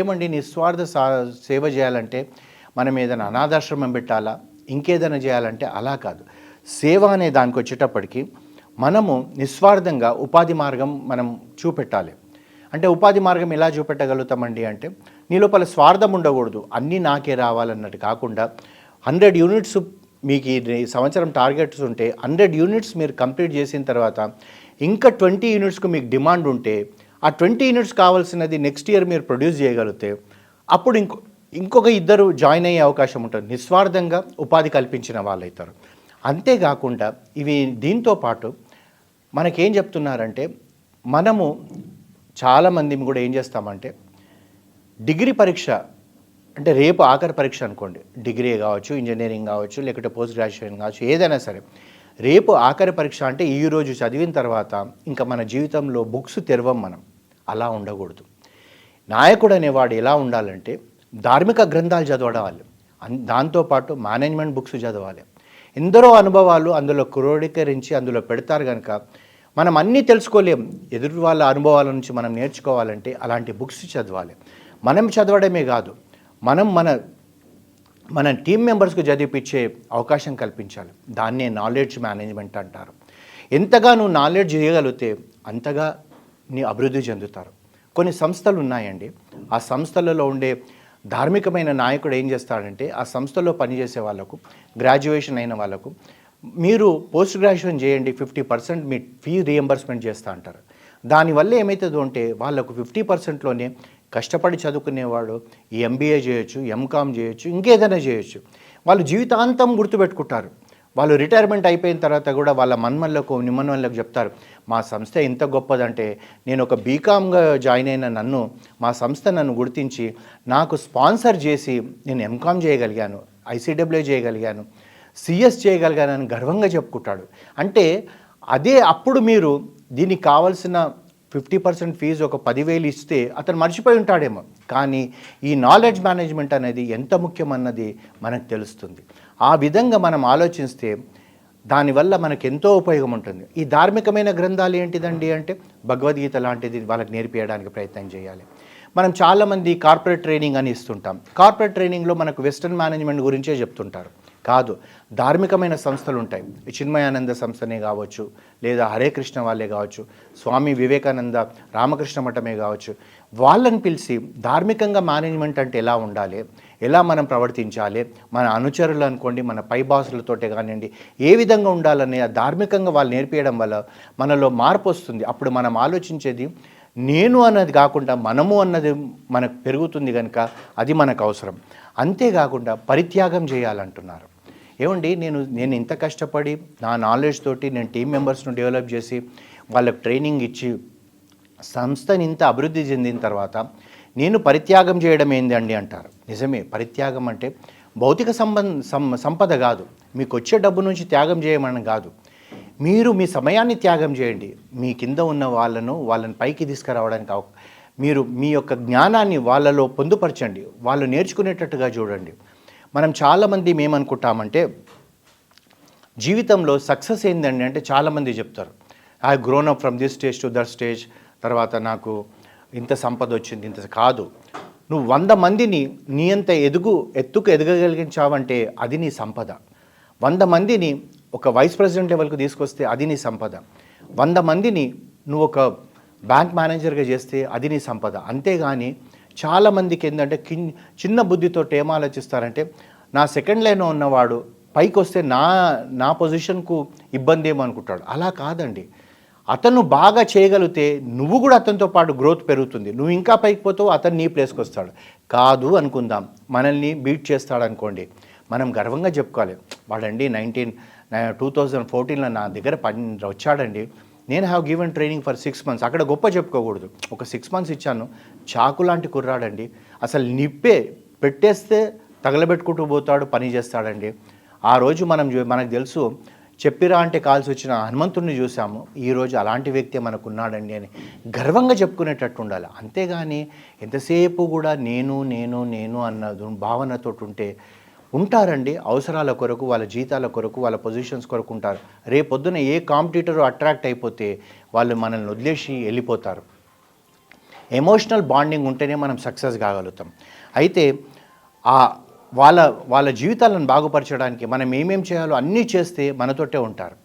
ఏమండి నిస్వార్థ సా సేవ చేయాలంటే మనం ఏదైనా అనాథాశ్రమం పెట్టాలా? ఇంకేదైనా చేయాలంటే అలా కాదు. సేవ అనే దానికి వచ్చేటప్పటికి మనము నిస్వార్థంగా ఉపాధి మార్గం మనం చూపెట్టాలి. అంటే ఉపాధి మార్గం ఎలా చూపెట్టగలుగుతామండి అంటే నీ లోపల స్వార్థం ఉండకూడదు. అన్నీ నాకే రావాలన్నట్టు కాకుండా హండ్రెడ్ యూనిట్స్ మీకు ఈ సంవత్సరం టార్గెట్స్ ఉంటే హండ్రెడ్ యూనిట్స్ మీరు కంప్లీట్ చేసిన తర్వాత ఇంకా ట్వంటీ యూనిట్స్కు మీకు డిమాండ్ ఉంటే ఆ ట్వంటీ యూనిట్స్ కావాల్సినది నెక్స్ట్ ఇయర్ మీరు ప్రొడ్యూస్ చేయగలిగితే అప్పుడు ఇంకో ఇంకొక ఇద్దరు జాయిన్ అయ్యే అవకాశం ఉంటుంది. నిస్వార్థంగా ఉపాధి కల్పించిన వాళ్ళు అవుతారు అంతేకాకుండా ఇవి దీంతో పాటు మనకేం చెప్తున్నారంటే మనము చాలామంది కూడా ఏం చేస్తామంటే డిగ్రీ పరీక్ష అంటే రేపు ఆఖరి పరీక్ష అనుకోండి. డిగ్రీ కావచ్చు ఇంజనీరింగ్ కావచ్చు లేకపోతే పోస్ట్ గ్రాడ్యుయేషన్ కావచ్చు ఏదైనా సరే. రేపు ఆఖరి పరీక్ష అంటే ఈ రోజు చదివిన తర్వాత ఇంకా మన జీవితంలో బుక్స్ తెరవం మనం. అలా ఉండకూడదు. నాయకుడు అనేవాడు ఎలా ఉండాలంటే ధార్మిక గ్రంథాలు చదవడాలి. దాంతోపాటు మేనేజ్మెంట్ బుక్స్ చదవాలి. ఎందరో అనుభవాలు అందులో క్రోడీకరించి అందులో పెడతారు కనుక మనం అన్నీ తెలుసుకోలేం. ఎదురు వాళ్ళ అనుభవాల నుంచి మనం నేర్చుకోవాలంటే అలాంటి బుక్స్ చదవాలి. మనం చదవడమే కాదు మనం మన మన టీం మెంబర్స్కి చదివిపించే అవకాశం కల్పించాలి. దాన్నే నాలెడ్జ్ మేనేజ్మెంట్ అంటారు. ఎంతగా నువ్వు నాలెడ్జ్ చేయగలిగితే అంతగా అభివృద్ధి చెందుతారు. కొన్ని సంస్థలు ఉన్నాయండి ఆ సంస్థలలో ఉండే ధార్మికమైన నాయకుడు ఏం చేస్తాడంటే ఆ సంస్థలో పనిచేసే వాళ్ళకు గ్రాడ్యుయేషన్ అయిన వాళ్ళకు మీరు పోస్ట్ గ్రాడ్యుయేషన్ చేయండి ఫిఫ్టీ పర్సెంట్ మీ ఫీ రియంబర్స్మెంట్ చేస్తా అంటారు. దానివల్ల ఏమవుతుందో అంటే వాళ్ళకు ఫిఫ్టీ పర్సెంట్లోనే కష్టపడి చదువుకునేవాడు ఈ ఎంబీఏ చేయొచ్చు ఎంకామ్ చేయొచ్చు ఇంకేదైనా చేయొచ్చు. వాళ్ళు జీవితాంతం గుర్తుపెట్టుకుంటారు. వాళ్ళు రిటైర్మెంట్ అయిపోయిన తర్వాత కూడా వాళ్ళ మన్మల్లకు నిమ్మన్మల్లకు చెప్తారు మా సంస్థ ఎంత గొప్పదంటే నేను ఒక బీకామ్గా జాయిన్ అయిన నన్ను మా సంస్థ నన్ను గుర్తించి నాకు స్పాన్సర్ చేసి నేను ఎంకామ్ చేయగలిగాను ఐసీడబ్ల్యూ చేయగలిగాను సిఎస్ చేయగలిగానని గర్వంగా చెప్పుకుంటాడు. అంటే అదే అప్పుడు మీరు దీనికి కావాల్సిన ఫిఫ్టీ పర్సెంట్ ఫీజు ఒక పదివేలు ఇస్తే అతను మర్చిపోయి ఉంటాడేమో. కానీ ఈ నాలెడ్జ్ మేనేజ్మెంట్ అనేది ఎంత ముఖ్యమన్నది మనకు తెలుస్తుంది. ఆ విధంగా మనం ఆలోచిస్తే దానివల్ల మనకు ఎంతో ఉపయోగం ఉంటుంది ఈ ధార్మికమైన గ్రంథాలు ఏంటిదండి అంటే భగవద్గీత లాంటిది వాళ్ళకి నేర్పించడానికి ప్రయత్నం చేయాలి. మనం చాలామంది కార్పొరేట్ ట్రైనింగ్ అని ఇస్తుంటాం. కార్పొరేట్ ట్రైనింగ్లో మనకు వెస్టర్న్ మేనేజ్మెంట్ గురించే చెప్తుంటారు. కాదు ధార్మికమైన సంస్థలు ఉంటాయి. చిన్మయానంద సంస్థనే కావచ్చు లేదా హరే కృష్ణ వాళ్ళే కావచ్చు స్వామి వివేకానంద రామకృష్ణ మఠమే కావచ్చు. వాళ్ళని పిలిచి ధార్మికంగా మేనేజ్మెంట్ అంటే ఎలా ఉండాలి? ఎలా మనం ప్రవర్తించాలి? మన అనుచరులు అనుకోండి మన పై బాసులతోటే కానివ్వండి ఏ విధంగా ఉండాలని ఆ ధార్మికంగా వాళ్ళు నేర్పించడం వల్ల మనలో మార్పు వస్తుంది. అప్పుడు మనం ఆలోచించేది నేను అన్నది కాకుండా మనము అన్నది మనకు పెరుగుతుంది కనుక అది మనకు అవసరం. అంతేకాకుండా పరిత్యాగం చేయాలంటున్నారు. ఏమండి నేను నేను ఇంత కష్టపడి నా నాలెడ్జ్ తోటి నేను టీం మెంబర్స్ను డెవలప్ చేసి వాళ్ళకి ట్రైనింగ్ ఇచ్చి సంస్థని ఇంత అభివృద్ధి చెందిన తర్వాత నేను పరిత్యాగం చేయడం ఏంది అండి అంటారు. నిజమే పరిత్యాగం అంటే భౌతిక సంబంధ సం- సంపద కాదు. మీకు వచ్చే డబ్బు నుంచి త్యాగం చేయమని కాదు. మీరు మీ సమయాన్ని త్యాగం చేయండి. మీ కింద ఉన్న వాళ్ళను వాళ్ళని పైకి తీసుకురావడానికి అవ- మీరు మీ యొక్క జ్ఞానాన్ని వాళ్ళలో పొందుపరచండి. వాళ్ళు నేర్చుకునేటట్టుగా చూడండి. మనం చాలామంది మేమనుకుంటామంటే జీవితంలో సక్సెస్ ఏంటండి అంటే చాలామంది చెప్తారు. I grown up from this stage to that stage తర్వాత నాకు ఇంత సంపద వచ్చింది ఇంత కాదు. నువ్వు వంద మందిని నీ అంత ఎదుగు ఎత్తుకు ఎదగగలిగించావంటే అది నీ సంపద. వంద మందిని ఒక వైస్ ప్రెసిడెంట్ లెవెల్కి తీసుకొస్తే అది నీ సంపద. వంద మందిని నువ్వు ఒక బ్యాంక్ మేనేజర్గా చేస్తే అది నీ సంపద. అంతేగాని చాలామందికి ఏంటంటే కిన్ చిన్న బుద్ధితో ఏం ఆలోచిస్తారంటే నా సెకండ్ లైన్లో ఉన్నవాడు పైకి వస్తే నా నా పొజిషన్కు ఇబ్బంది ఏమనుకుంటాడు అలా కాదండి. అతను బాగా చేయగలిగితే నువ్వు కూడా అతనితో పాటు గ్రోత్ పెరుగుతుంది. నువ్వు ఇంకా పైకి పోతావు అతను నీ ప్లేస్కి వస్తాడు. కాదు అనుకుందాం. మనల్ని బీట్ చేస్తాడు అనుకోండి మనం గర్వంగా చెప్పుకోవాలి. వాడండి నైన్టీన్ టూ థౌజండ్ ఫోర్టీన్లో నా దగ్గర పని వచ్చాడండి. నేను have given training for six months అక్కడ గొప్ప చెప్పుకోకూడదు. ఒక సిక్స్ మంత్స్ ఇచ్చాను. చాకు లాంటి కుర్రాడండి. అసలు నిప్పే పెట్టేస్తే తగలబెట్టుకుంటూ పోతాడు పని చేస్తాడండి. ఆ రోజు మనం మనకు తెలుసు చెప్పిరా అంటే కాల్సి వచ్చిన హనుమంతుడిని చూసాము ఈరోజు అలాంటి వ్యక్తి మనకు ఉన్నాడండి అని గర్వంగా చెప్పుకునేటట్టు ఉండాలి. అంతేగాని ఎంతసేపు కూడా నేను నేను నేను అన్న భావనతోటి ఉంటే ఉంటారండి అవసరాల కొరకు వాళ్ళ జీతాల కొరకు వాళ్ళ పొజిషన్స్ కొరకు ఉంటారు. రేపొద్దున ఏ కాంపిటీటర్ అట్రాక్ట్ అయిపోతే వాళ్ళు మనల్ని వదిలేసి వెళ్ళిపోతారు. ఎమోషనల్ బాండింగ్ ఉంటేనే మనం సక్సెస్ కాగలుగుతాం. అయితే ఆ వాళ్ళ వాళ్ళ జీవితాలను బాగుపరచడానికి మనం ఏమేం చేయాలో అన్నీ చేస్తే మనతోటే ఉంటారు.